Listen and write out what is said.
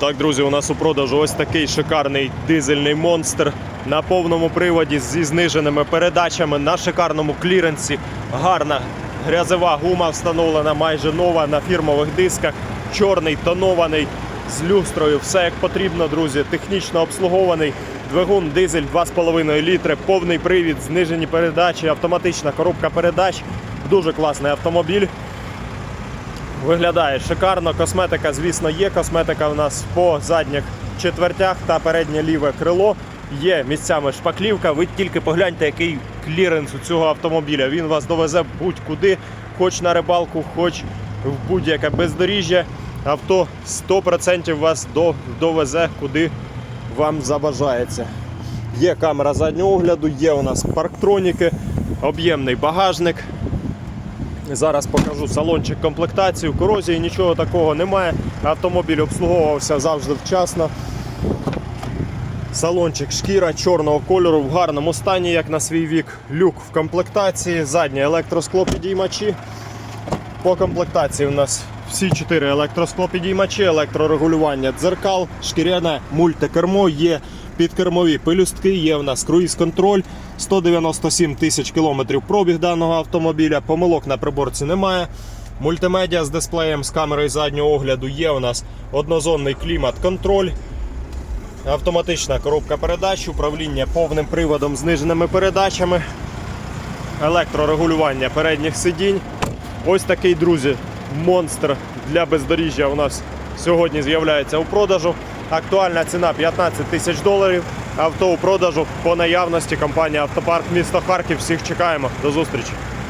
Так, друзі, у нас у продажу ось такий шикарний дизельний монстр на повному приводі зі зниженими передачами на шикарному кліренсі. Гарна грязева гума встановлена майже нова на фірмових дисках. Чорний тонований з люстрою. Все як потрібно, друзі. Технічно обслугований. Двигун дизель 2,5 літри, повний привід, знижені передачі, автоматична коробка передач. Дуже класний автомобіль. Виглядає шикарно. Косметика, звісно, є. Косметика у нас по задніх четвертях та переднє ліве крило. Є місцями шпаклівка. Ви тільки погляньте, який кліренс у цього автомобіля. Він вас довезе будь-куди, хоч на рибалку, хоч в будь-яке бездоріжжя. Авто 100% вас довезе куди вам забажається. Є камера заднього огляду, є у нас парктроніки, об'ємний багажник. Зараз покажу салончик комплектацію, корозії, нічого такого немає. Автомобіль обслуговувався завжди вчасно. Салончик шкіра чорного кольору в гарному стані, як на свій вік. Люк в комплектації, заднє електросклопідіймачі. По комплектації у нас всі чотири електросклопідіймачі, електрорегулювання дзеркал, шкіряне мультикермо, є підкермові пелюстки, є у нас круїз-контроль, 197 тисяч кілометрів пробіг даного автомобіля, помилок на приборці немає. Мультимедіа з дисплеєм з камерою заднього огляду є у нас однозонний клімат-контроль. Автоматична коробка передач, управління повним приводом зниженими передачами, електрорегулювання передніх сидінь. Ось такий, друзі, монстр для бездоріжжя у нас сьогодні з'являється у продажу. Актуальна ціна 15 тисяч доларів. Авто у продажу по наявності компанія Автопарк місто Харків. Всіх чекаємо. До зустрічі.